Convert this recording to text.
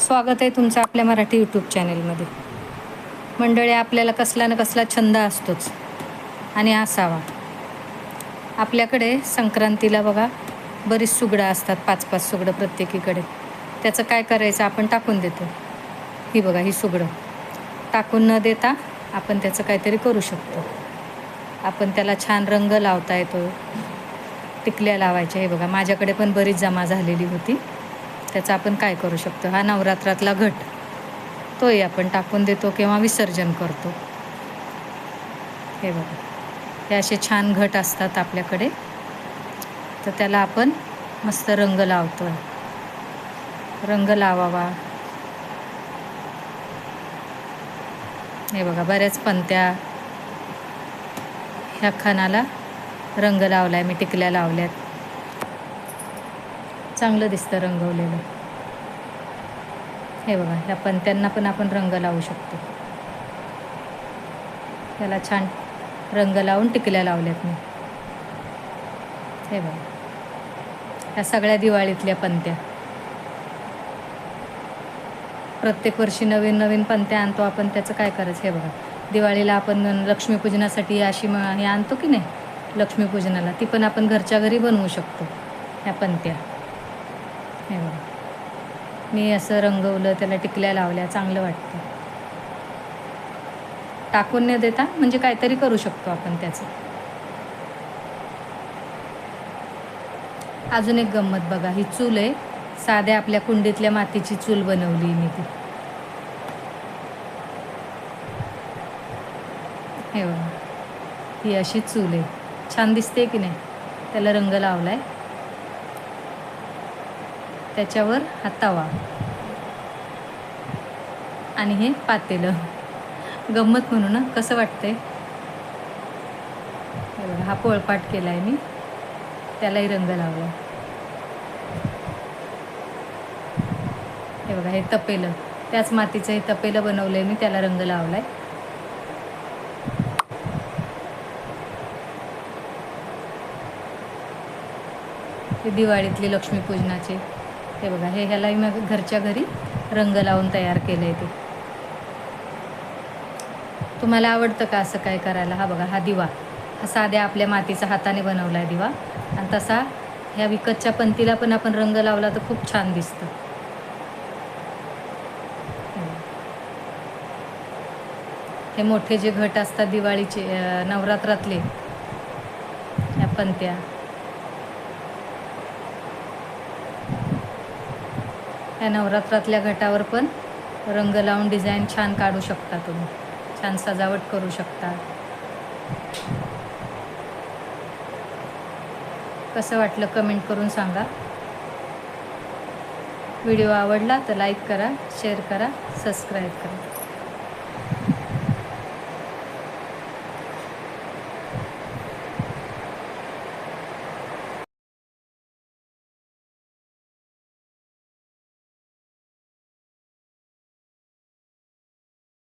स्वागत आहे तुमचं आपल्या मराठी यूट्यूब चॅनेलमध्ये मंडळी आपल्याला कसला ना कसला छंद असतोच आणि असावा. आपल्याकडे संक्रांतीला बघा बरीच सुगडं असतात पाच पाच सुगडं प्रत्येकीकडे. त्याचं काय करायचं आपण टाकून देतो. ही बघा ही सुगडं. टाकून न देता आपण त्याचं काहीतरी करू शकतो. आपण त्याला छान रंग लावता येतो. टिकल्या लावायच्या हे बघा. माझ्याकडे पण बरीच जमा झालेली होती. त्याचा आपण काय करू शकतो? हा नवरात्रातला घट. तोही आपण टाकून देतो किंवा विसर्जन करतो. हे बघा. हे असे छान घट असतात आपल्याकडे. तर त्याला आपण मस्त रंग लावतो रंग लावावा. हे बघा बऱ्याच पंत्या ह्या खानाला रंग लावला आहे मी टिकल्या लावल्यात. चांगलं दिसतं रंगवलेलं. हे बघा ह्या पंत्यांना पण आपण रंग लावू शकतो. त्याला छान रंग लावून टिकल्या लावल्यात मी. हे बघा. ह्या सगळ्या दिवाळीतल्या पंत्या. प्रत्येक वर्षी नवीन नवीन पंत्या आणतो आपण त्याचं काय करायचं? हे बघा. दिवाळीला आपण लक्ष्मीपूजनासाठी अशी म हे आणतो की नाही? लक्ष्मीपूजनाला ती पण आपण घरच्या घरी बनवू शकतो ह्या पंत्या. हे बघा मी असं रंगवलं त्याला टिकल्या लावल्या चांगलं वाटतं. टाकून न देता म्हणजे काहीतरी करू शकतो आपण त्याचं. अजून एक गंमत बघा ही चूल आहे. साध्या आपल्या कुंडीतल्या मातीची चूल बनवली मी ती. हे बघा ही अशी चूल आहे. छान दिसते की नाही? त्याला रंग लावलाय. त्याच्यावर हा तवा आणि हे पातेलं. गंमत म्हणू ना कसं वाटतंय? हा पोळपाट केला आहे मी. त्यालाही रंग लावला. हे बघा हे तपेलं. त्याच मातीचं हे तपेलं बनवलं आहे मी त्याला रंग लावला आहे हे दिवाळीतले लक्ष्मीपूजनाचे. हे बघा हे ह्यालाही मग घरच्या घरी रंग लावून तयार केलं आहे ते. तुम्हाला आवडतं का असं काय करायला? हा बघा हा दिवा. हा साध्या आपल्या मातीचा हाताने बनवला आहे दिवा. आणि तसा ह्या विकतच्या पंतीला पण आपण रंग लावला तर खूप छान दिसतं. हे मोठे जे घट असतात दिवाळीचे नवरात्रातले ह्या पंत्या त्या नवरात्रातल्या घटावर पण रंग लावून डिझाईन छान काढू शकता तुम्ही. छान सजावट करू शकता. कसं वाटलं कमेंट करून सांगा. व्हिडिओ आवडला तर लाईक करा शेअर करा सबस्क्राईब करा.